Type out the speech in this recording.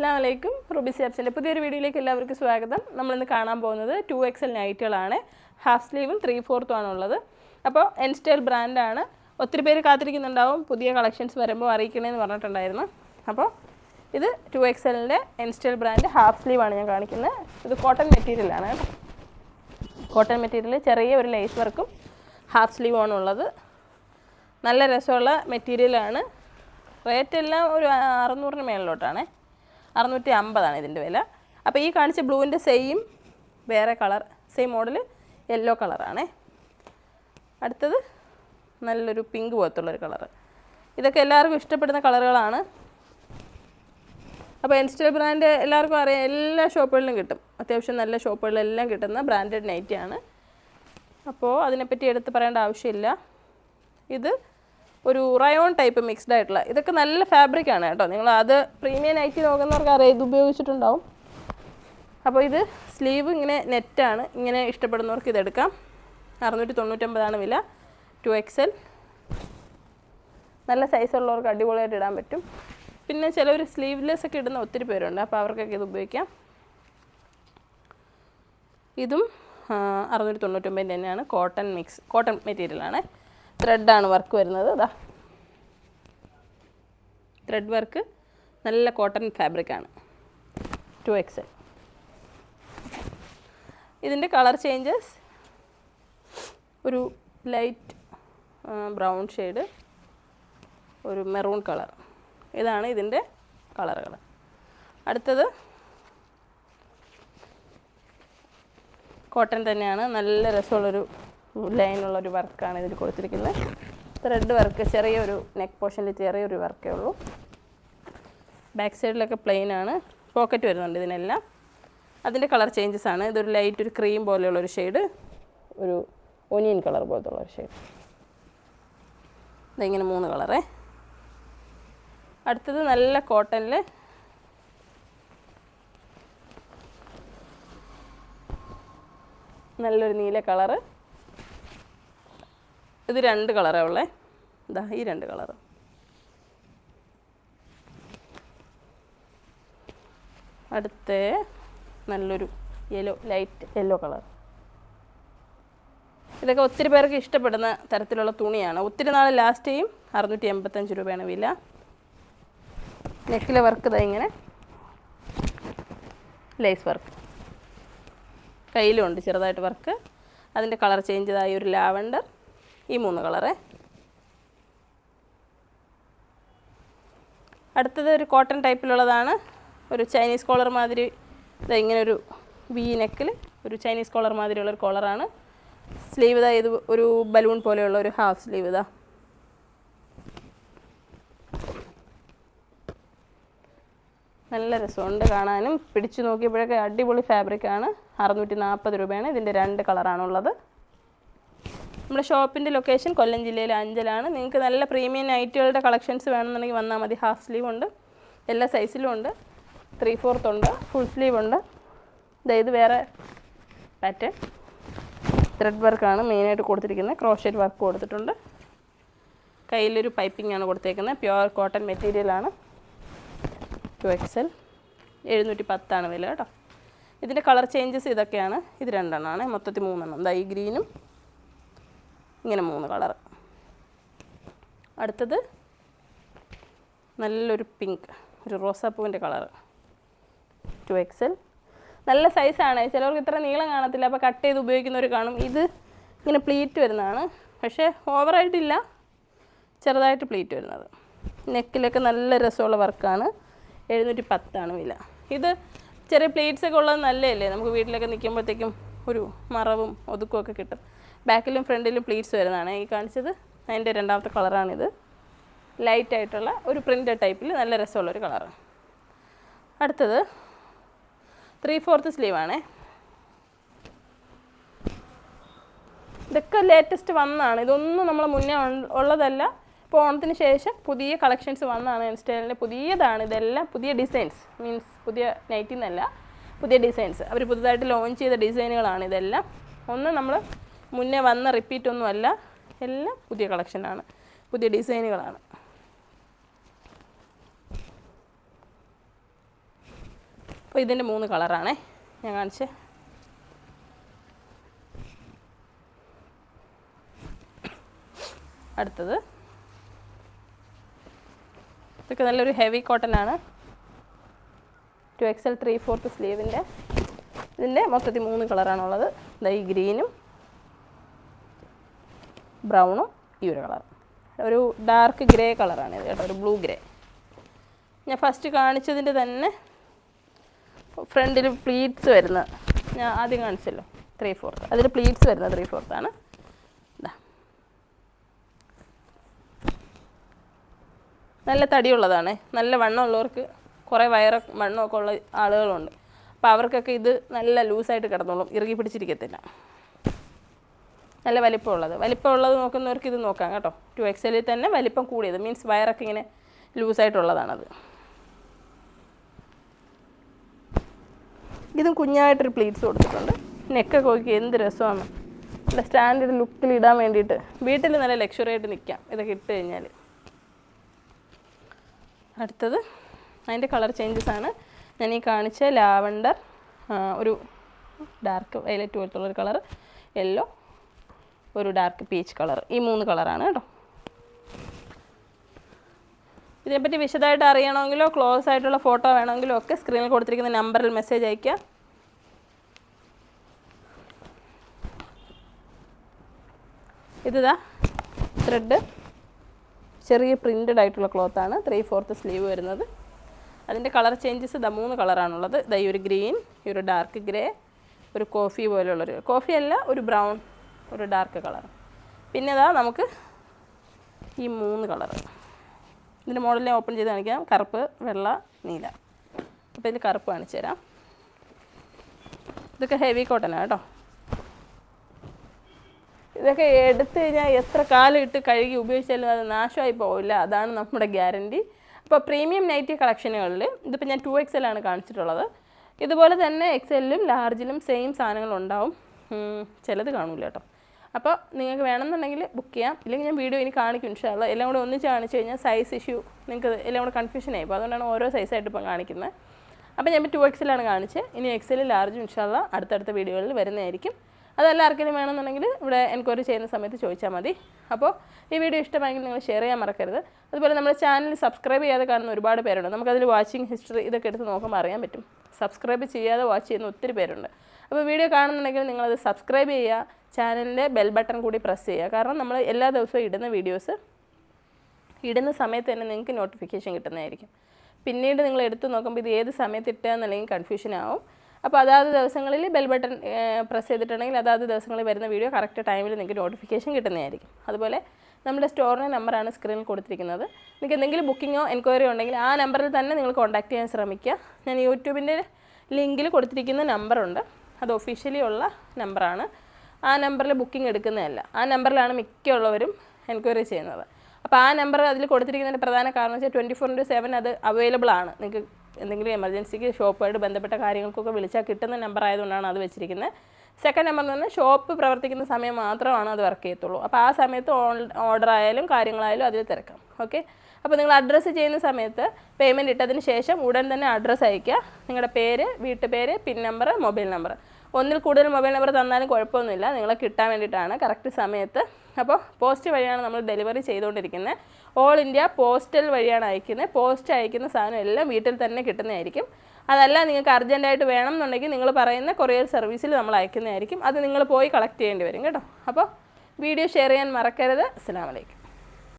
അസ്സാം വലൈക്കും റുബി സാബ്സിന്റെ പുതിയൊരു വീഡിയോയിലേക്ക് എല്ലാവർക്കും സ്വാഗതം. നമ്മളിന്ന് കാണാൻ പോകുന്നത് ടു എക്സൽ നൈറ്റുകളാണ്. ഹാഫ് സ്ലീവും ത്രീ ഫോർത്തും ആണുള്ളത്. അപ്പോൾ എൻ സ്റ്റൈൽ ബ്രാൻഡാണ് ഒത്തിരി പേര് കാത്തിരിക്കുന്നുണ്ടാവും. പുതിയ കളക്ഷൻസ് വരുമ്പോൾ അറിയിക്കണമെന്ന് പറഞ്ഞിട്ടുണ്ടായിരുന്നു. അപ്പോൾ ഇത് ടു എക്സലിന്റെ എൻ സ്റ്റൈൽ ബ്രാൻഡ് ഹാഫ് സ്ലീവാണ് ഞാൻ കാണിക്കുന്നത്. ഇത് കോട്ടൺ മെറ്റീരിയലാണ് കോട്ടൺ മെറ്റീരിയൽ ചെറിയ ഒരു ലേസ് വർക്കും ഹാഫ് സ്ലീവാണ് ഉള്ളത് നല്ല രസമുള്ള മെറ്റീരിയലാണ് റേറ്റ് എല്ലാം ഒരു അറുന്നൂറിന് മേളിലോട്ടാണ്. അറുന്നൂറ്റി അമ്പതാണ് ഇതിന്റെ വില. അപ്പോൾ ഈ കാണിച്ച ബ്ലൂവിന്റെ സെയിം വേറെ കളർ സെയിം മോഡൽ യെല്ലോ കളറാണേ അടുത്തത് നല്ലൊരു പിങ്ക് പോലത്തുള്ളൊരു കളർ ഇതൊക്കെ എല്ലാവർക്കും ഇഷ്ടപ്പെടുന്ന കളറുകളാണ്. അപ്പോൾ ഇൻസ്റ്റൽ ബ്രാൻഡ് എല്ലാവർക്കും അറിയാം എല്ലാ ഷോപ്പുകളിലും കിട്ടും. അത്യാവശ്യം നല്ല ഷോപ്പുകളിലെല്ലാം കിട്ടുന്ന ബ്രാൻഡഡ് നൈറ്റിയാണ് അപ്പോൾ അതിനെപ്പറ്റി എടുത്ത് പറയേണ്ട ആവശ്യമില്ല. ഇത് ഒരു റയോൺ ടൈപ്പ് മിക്സ്ഡ് ആയിട്ടുള്ള. ഇതൊക്കെ നല്ല ഫാബ്രിക് ആണ് കേട്ടോ. നിങ്ങൾ അത് പ്രീമിയം നൈറ്റി നോക്കുന്നവർക്ക് അറിയാം ഇത് ഉപയോഗിച്ചിട്ടുണ്ടാവും. അപ്പോൾ ഇത് സ്ലീവ് ഇങ്ങനെ നെറ്റാണ് ഇങ്ങനെ ഇഷ്ടപ്പെടുന്നവർക്ക് ഇതെടുക്കാം അറുന്നൂറ്റി തൊണ്ണൂറ്റൊമ്പതാണ് വില. ടു എക്സൽ നല്ല സൈസ് ഉള്ളവർക്ക് അടിപൊളിയായിട്ട് ഇടാൻ പറ്റും. പിന്നെ ചിലവർ സ്ലീവ്ലെസ് ഒക്കെ ഇടുന്ന ഒത്തിരി പേരുണ്ട്. അപ്പോൾ അവർക്കൊക്കെ ഇത് ഉപയോഗിക്കാം. ഇതും അറുന്നൂറ്റി തൊണ്ണൂറ്റൊമ്പതിന്റെ തന്നെയാണ്. കോട്ടൺ മിക്സ് കോട്ടൺ മെറ്റീരിയലാണ് ത്രെഡാണ് വർക്ക് വരുന്നത്. അതാ ത്രെഡ് വർക്ക് നല്ല കോട്ടൺ ഫാബ്രിക്കാണ് ടു എക്സൽ ഇതിന്റെ കളർ ചേഞ്ചസ് ഒരു ലൈറ്റ് ബ്രൗൺ ഷെയ്ഡ് ഒരു മെറൂൺ കളർ ഇതാണ് ഇതിന്റെ കളറുകൾ അടുത്തത് കോട്ടൺ തന്നെയാണ്. നല്ല രസമുള്ളൊരു ലൈനുള്ളൊരു വർക്കാണ് ഇതിൽ കൊടുത്തിരിക്കുന്നത്. ത്രെഡ് വർക്ക് ചെറിയൊരു നെക്ക് പോർഷനിൽ ചെറിയൊരു വർക്കേ ഉള്ളൂ. ബാക്ക് സൈഡിലൊക്കെ പ്ലെയിൻ ആണ് പോക്കറ്റ് വരുന്നുണ്ട് ഇതിനെല്ലാം. അതിന്റെ കളർ ചേഞ്ചസ് ആണ്. ഇതൊരു ലൈറ്റ് ഒരു ക്രീം പോലെയുള്ള ഒരു ഷെയ്ഡ് ഒരു ഒനിയൻ കളർ പോലത്തെ ഉള്ള ഒരു ഷെയ്ഡ് ഇതിങ്ങനെ മൂന്ന് കളറെ. അടുത്തത് നല്ല കോട്ടണിൽ നല്ലൊരു നീല കളറ്. ഇത് രണ്ട് കളറേ ഉള്ളേ. ഇതാ ഈ രണ്ട് കളറ്. അടുത്ത നല്ലൊരു യെല്ലോ ലൈറ്റ് യെല്ലോ കളർ ഇതൊക്കെ ഒത്തിരി പേർക്ക് ഇഷ്ടപ്പെടുന്ന തരത്തിലുള്ള തുണിയാണ്. ഒത്തിരി നാൾ ലാസ്റ്റ് ചെയ്യും അറുന്നൂറ്റി എൺപത്തഞ്ച് രൂപയാണ് വില. നെക്കിലെ വർക്ക് ഇതാ ഇങ്ങനെ. ലേസ് വർക്ക് കയ്യിലും ഉണ്ട് ചെറുതായിട്ട് വർക്ക് അതിന്റെ കളർ ചേഞ്ച് ഇതായി ഒരു ലാവണ്ടർ. ഈ മൂന്ന് കളറ്. അടുത്തത് ഒരു കോട്ടൺ ടൈപ്പിലുള്ളതാണ്. ഒരു ചൈനീസ് കോളർ മാതിരി ഇങ്ങനെ ഒരു വി നെക്കിൽ ഒരു ചൈനീസ് കോളർ മാതിരിയുള്ള ഒരു കോളറാണ്. സ്ലീവ് ഇതാ ഇത് ഒരു ബലൂൺ പോലെയുള്ള ഒരു ഹാഫ് സ്ലീവ് ഇതാ നല്ല രസമുണ്ട് കാണാനും. പിടിച്ചു നോക്കിയപ്പോഴൊക്കെ അടിപൊളി ഫാബ്രിക്കാണ് അറുന്നൂറ്റി നാൽപ്പത് രൂപയാണ് ഇതിന്റെ രണ്ട് കളറാണുള്ളത്. നമ്മുടെ ഷോപ്പിന്റെ ലൊക്കേഷൻ കൊല്ലം ജില്ലയിലെ അഞ്ചലാണ്. നിങ്ങൾക്ക് നല്ല പ്രീമിയം നൈറ്റുകളുടെ കളക്ഷൻസ് വേണമെന്നുണ്ടെങ്കിൽ വന്നാൽ മതി. ഹാഫ് സ്ലീവ് ഉണ്ട് എല്ലാ സൈസിലും ഉണ്ട്. ത്രീ ഫോർത്ത് ഉണ്ട് ഫുൾ സ്ലീവ് ഉണ്ട്. ഇത് വേറെ പാറ്റേൺ ത്രെഡ് വർക്കാണ് മെയിനായിട്ട് കൊടുത്തിരിക്കുന്നത്. ക്രോഷറ്റ് വർക്ക് കൊടുത്തിട്ടുണ്ട്. കയ്യിലൊരു പൈപ്പിംഗ് ആണ് കൊടുത്തേക്കുന്നത്. പ്യുവർ കോട്ടൺ മെറ്റീരിയലാണ് ടു എക്സൽ എഴുന്നൂറ്റി പത്താണ് വില കേട്ടോ. ഇതിന്റെ കളർ ചേഞ്ചസ് ഇതൊക്കെയാണ്. ഇത് രണ്ടെണ്ണമാണ്. മൊത്തത്തിൽ മൂന്നെണ്ണം. ദൈ ഗ്രീനും ഇങ്ങനെ മൂന്ന് കളർ അടുത്തത് നല്ലൊരു പിങ്ക് ഒരു റോസാപ്പൂവിന്റെ കളർ ടു എക്സൽ നല്ല സൈസാണ്. ചിലവർക്ക് ഇത്ര നീളം കാണത്തില്ല. അപ്പോൾ കട്ട് ചെയ്ത് ഉപയോഗിക്കുന്നവർ കാണും. ഇത് ഇങ്ങനെ പ്ലീറ്റ് വരുന്നതാണ്. പക്ഷേ ഓവറായിട്ടില്ല. ചെറുതായിട്ട് പ്ലീറ്റ് വരുന്നത്. നെക്കിലൊക്കെ നല്ല രസമുള്ള വർക്കാണ്. എഴുന്നൂറ്റി പത്താണ് വില. ഇത് ചെറിയ പ്ലേറ്റ്സൊക്കെ ഉള്ളത് നല്ലതല്ലേ? നമുക്ക് വീട്ടിലൊക്കെ നിൽക്കുമ്പോഴത്തേക്കും ഒരു മറവും ഒതുക്കുമൊക്കെ കിട്ടും. ബാക്കിലും ഫ്രണ്ടിലും പ്ലീറ്റ്സ് വരുന്നതാണ്. ഈ കാണിച്ചത് അതിന്റെ രണ്ടാമത്തെ കളറാണിത്. ലൈറ്റ് ആയിട്ടുള്ള ഒരു പ്രിന്റ് ടൈപ്പിൽ നല്ല രസമുള്ളൊരു കളറ്. അടുത്തത് ത്രീ ഫോർത്ത് സ്ലീവാണേ ഇതൊക്കെ ലേറ്റസ്റ്റ് വന്നതാണ്. ഇതൊന്നും നമ്മൾ മുന്നേ ഉള്ളതല്ല. ഇപ്പോൾ ഓണത്തിന് ശേഷം പുതിയ കളക്ഷൻസ് വന്നതാണ് ഇൻസ്റ്റൈലിന്റെ പുതിയതാണ് ഇതെല്ലാം പുതിയ ഡിസൈൻസ്. മീൻസ് പുതിയ നൈറ്റിന്നല്ല പുതിയ ഡിസൈൻസ്. അവർ പുതുതായിട്ട് ലോഞ്ച് ചെയ്ത ഡിസൈനുകളാണ് ഇതെല്ലാം. ഒന്ന് നമ്മൾ മുന്നേ വന്ന റിപ്പീറ്റ് ഒന്നും അല്ല എല്ലാം പുതിയ കളക്ഷനാണ് പുതിയ ഡിസൈനുകളാണ് അപ്പോൾ ഇതിന്റെ മൂന്ന് കളറാണേ ഞാൻ കാണിച്ച്. അടുത്തത്. ഇതൊക്കെ നല്ലൊരു ഹെവി കോട്ടൺ ആണ്. ടു എക്സൽ ത്രീ ഫോർത്ത് സ്ലീവിന്റെ ഇതിന്റെ മൊത്തത്തിൽ മൂന്ന് കളറാണുള്ളത് ഈ ഗ്രീനും ബ്രൗണും ഈ ഒരു കളർ ഒരു ഡാർക്ക് ഗ്രേ കളറാണ് ഇത് കേട്ടോ ഒരു ബ്ലൂ ഗ്രേ ഞാൻ ഫസ്റ്റ് കാണിച്ചതിന്റെ തന്നെ ഫ്രണ്ടിൽ പ്ലീറ്റ്സ് വരുന്ന ഞാൻ ആദ്യം കാണിച്ചല്ലോ ത്രീ ഫോർത്ത് അതിൽ പ്ലീറ്റ്സ് വരുന്ന ത്രീ ഫോർത്താണ് നല്ല തടിയുള്ളതാണ്. നല്ല വണ്ണമുള്ളവർക്ക് കുറേ വയറ വണ്ണമൊക്കെ ഉള്ള ആളുകളുണ്ട്. അപ്പോൾ അവർക്കൊക്കെ ഇത് നല്ല ലൂസായിട്ട് കിടന്നോളും ഇറുകി പിടിച്ചിരിക്കത്തില്ല. നല്ല വലിപ്പമുള്ളത്. വലിപ്പമുള്ളത് നോക്കുന്നവർക്ക് ഇത് നോക്കാം കേട്ടോ. ടു എക്സലിൽ തന്നെ വലിപ്പം കൂടിയത്. മീൻസ് വയറൊക്കെ ഇങ്ങനെ ലൂസായിട്ടുള്ളതാണത് ഇതും കുഞ്ഞായിട്ടൊരു പ്ലീറ്റ്സ് കൊടുത്തിട്ടുണ്ട്. നെക്കൊക്കെ നോക്കി എന്ത് രസമാണ്. നല്ല സ്റ്റാൻഡേർഡ് ലുക്കിൽ ഇടാൻ വേണ്ടിയിട്ട്. വീട്ടിൽ നല്ല ലക്ഷറി ആയിട്ട് നിൽക്കാം ഇതൊക്കെ ഇട്ട് കഴിഞ്ഞാൽ അടുത്തത് അതിന്റെ കളർ ചേഞ്ചസ് ആണ്. ഞാൻ ഈ കാണിച്ച ലാവണ്ടർ ഒരു ഡാർക്ക് വയലറ്റ് പോലത്തുള്ളൊരു കളർ യെല്ലോ ഒരു ഡാർക്ക് പീച്ച് കളർ ഈ മൂന്ന് കളറാണ് കേട്ടോ. ഇതിനെപ്പറ്റി വിശദമായിട്ട് അറിയണമെങ്കിലോ ക്ലോസ് ആയിട്ടുള്ള ഫോട്ടോ വേണമെങ്കിലോ ഒക്കെ സ്ക്രീനിൽ കൊടുത്തിരിക്കുന്ന നമ്പറിൽ മെസ്സേജ് അയയ്ക്കുക. ഇതാ ത്രെഡ് ചെറിയ പ്രിന്റഡ് ആയിട്ടുള്ള ക്ലോത്താണ് ത്രീ ഫോർത്ത് സ്ലീവ് വരുന്നത്. അതിന്റെ കളർ ചേഞ്ചസ് ഇതാ മൂന്ന് കളറാണുള്ളത് ഇതാ ഈ ഒരു ഗ്രീൻ ഈ ഒരു ഡാർക്ക് ഗ്രേ ഒരു കോഫി പോലെയുള്ളൊരു കോഫി അല്ല ഒരു ബ്രൗൺ ഒരു ഡാർക്ക് കളർ പിന്നെ ഇതാ നമുക്ക് ഈ മൂന്ന് കളർ ഇതിന്റെ ഞാൻ ഓപ്പൺ ചെയ്ത് കാണിക്കാം. കറുപ്പ് വെള്ള നീല. അപ്പോൾ ഇതിൽ കറുപ്പ് കാണിച്ചു തരാം. ഇതൊക്കെ ഹെവി കോട്ടനാണ് കേട്ടോ. ഇതൊക്കെ എടുത്തു കഴിഞ്ഞാൽ എത്ര കാലം ഇട്ട് കഴുകി ഉപയോഗിച്ചാലും അത് നാശമായി പോവില്ല. അതാണ് നമ്മുടെ ഗ്യാരണ്ടി. അപ്പോൾ പ്രീമിയം നൈറ്റി കളക്ഷനുകളിൽ ഇതിപ്പോൾ ഞാൻ ടു എക്സ് ആണ് കാണിച്ചിട്ടുള്ളത്. ഇതുപോലെ തന്നെ എക്സലിലും ലാർജിലും സെയിം സാധനങ്ങളുണ്ടാവും. ചിലത് കാണൂല കേട്ടോ. അപ്പോൾ നിങ്ങൾക്ക് വേണമെന്നുണ്ടെങ്കിൽ ബുക്ക് ചെയ്യാം. ഇല്ലെങ്കിൽ ഞാൻ വീഡിയോ ഇനി കാണിക്കും ഇൻഷാല്ല എല്ലാം കൂടെ ഒന്നിച്ച് കാണിച്ചു കഴിഞ്ഞാൽ സൈസ് ഇഷ്യൂ നിങ്ങൾക്ക് എല്ലാം കൂടെ കൺഫ്യൂഷൻ ആയി. അപ്പോൾ അതുകൊണ്ടാണ് ഓരോ സൈസായിട്ട് ഇപ്പം കാണിക്കുന്നത്. അപ്പോൾ ഞാൻ ടു എക്സിലാണ് കാണിച്ചത്. ഇനി എക്സിൽ ലാർജും ഇൻഷാല്ല അടുത്തടുത്ത വീഡിയോകളിൽ വരുന്നതായിരിക്കും. അതല്ല ആർക്കെങ്കിലും വേണമെന്നുണ്ടെങ്കിൽ ഇവിടെ എൻക്വയറി ചെയ്യുന്ന സമയത്ത് ചോദിച്ചാൽ മതി. അപ്പോൾ ഈ വീഡിയോ ഇഷ്ടമായെങ്കിൽ നിങ്ങൾ ഷെയർ ചെയ്യാൻ മറക്കരുത്. അതുപോലെ നമ്മുടെ ചാനൽ സബ്സ്ക്രൈബ് ചെയ്യാതെ കാണുന്ന ഒരുപാട് പേരുണ്ട്. നമുക്കതിൽ വാച്ചിങ് ഹിസ്റ്ററി ഇതൊക്കെ എടുത്ത് നോക്കുമ്പോൾ അറിയാൻ പറ്റും. സബ്സ്ക്രൈബ് ചെയ്യാതെ വാച്ച് ചെയ്യുന്ന ഒത്തിരി പേരുണ്ട്. അപ്പോൾ വീഡിയോ കാണുന്നുണ്ടെങ്കിൽ നിങ്ങളത് സബ്സ്ക്രൈബ് ചെയ്യുക. ചാനലിന്റെ ബെൽ ബട്ടൺ കൂടി പ്രസ് ചെയ്യുക. കാരണം നമ്മൾ എല്ലാ ദിവസവും ഇടുന്ന വീഡിയോസ് ഇടുന്ന സമയത്ത് തന്നെ നിങ്ങൾക്ക് നോട്ടിഫിക്കേഷൻ കിട്ടുന്നതായിരിക്കും. പിന്നീട് നിങ്ങൾ എടുത്തു നോക്കുമ്പോൾ ഇത് ഏത് സമയത്ത് ഇട്ടുകയെന്നുണ്ടെങ്കിൽ കൺഫ്യൂഷൻ ആവും. അപ്പോൾ അതാത് ദിവസങ്ങളിൽ ബെൽ ബട്ടൺ പ്രസ് ചെയ്തിട്ടുണ്ടെങ്കിൽ അതാത് ദിവസങ്ങളിൽ വരുന്ന വീഡിയോ കറക്റ്റ് ടൈമിൽ നിങ്ങൾക്ക് നോട്ടിഫിക്കേഷൻ കിട്ടുന്നതായിരിക്കും. അതുപോലെ നമ്മുടെ സ്റ്റോറിന്റെ നമ്പറാണ് സ്ക്രീനിൽ കൊടുത്തിരിക്കുന്നത്. നിങ്ങൾക്ക് എന്തെങ്കിലും ബുക്കിങ്ങോ എൻക്വയറി ഉണ്ടെങ്കിൽ ആ നമ്പറിൽ തന്നെ നിങ്ങൾ കോൺടാക്ട് ചെയ്യാൻ ശ്രമിക്കുക. ഞാൻ യൂട്യൂബിന്റെ ലിങ്കിൽ കൊടുത്തിരിക്കുന്ന നമ്പറുണ്ട് അത് ഒഫീഷ്യലി ഉള്ള നമ്പറാണ് ആ നമ്പറിൽ ബുക്കിംഗ് എടുക്കുന്നതല്ല. ആ നമ്പറിലാണ് മിക്കുള്ളവരും എൻക്വയറി ചെയ്യുന്നത്. അപ്പോൾ ആ നമ്പർ അതിൽ കൊടുത്തിരിക്കുന്നതിന്റെ പ്രധാന കാരണം വെച്ചാൽ ട്വന്റി ഫോർ ഇന്റു സെവൻ അത് അവൈലബിൾ ആണ്. നിങ്ങൾക്ക് എന്തെങ്കിലും എമർജൻസിക്ക് ഷോപ്പുമായിട്ട് ബന്ധപ്പെട്ട കാര്യങ്ങൾക്കൊക്കെ വിളിച്ചാൽ കിട്ടുന്ന നമ്പർ ആയതുകൊണ്ടാണ് അത് വെച്ചിരിക്കുന്നത് സെക്കൻഡ് നമ്പർ എന്ന് പറഞ്ഞാൽ ഷോപ്പ് പ്രവർത്തിക്കുന്ന സമയം മാത്രമാണ് അത് വർക്ക് ചെയ്യത്തുള്ളൂ. അപ്പോൾ ആ സമയത്ത് ഓർഡർ ആയാലും കാര്യങ്ങളായാലും അതിൽ തിരക്കാം. ഓക്കെ അപ്പോൾ നിങ്ങൾ അഡ്രസ്സ് ചെയ്യുന്ന സമയത്ത് പേയ്മെന്റ് ഇട്ടതിന് ശേഷം ഉടൻ തന്നെ അഡ്രസ്സ് അയയ്ക്കുക. നിങ്ങളുടെ പേര് വീട്ടുപേര് പിൻ നമ്പർ മൊബൈൽ നമ്പർ ഒന്നിൽ കൂടുതൽ മൊബൈൽ നമ്പർ തന്നാലും കുഴപ്പമൊന്നുമില്ല. നിങ്ങളെ കിട്ടാൻ വേണ്ടിയിട്ടാണ്. കറക്റ്റ് സമയത്ത്. അപ്പോൾ പോസ്റ്റ് വഴിയാണ് നമ്മൾ ഡെലിവറി ചെയ്തുകൊണ്ടിരിക്കുന്നത് ഓൾ ഇന്ത്യ പോസ്റ്റൽ വഴിയാണ് അയക്കുന്നത് പോസ്റ്റ് അയക്കുന്ന സാധനം എല്ലാം വീട്ടിൽ തന്നെ കിട്ടുന്നതായിരിക്കും. അതല്ല നിങ്ങൾക്ക് അർജന്റായിട്ട് വേണം എന്നുണ്ടെങ്കിൽ നിങ്ങൾ പറയുന്ന കൊറിയർ സർവീസിൽ നമ്മൾ അയക്കുന്നതായിരിക്കും. അത് നിങ്ങൾ പോയി കളക്ട് ചെയ്യേണ്ടി വരും കേട്ടോ. അപ്പോൾ വീഡിയോ ഷെയർ ചെയ്യാൻ മറക്കരുത്. അസ്സാം വലൈക്കും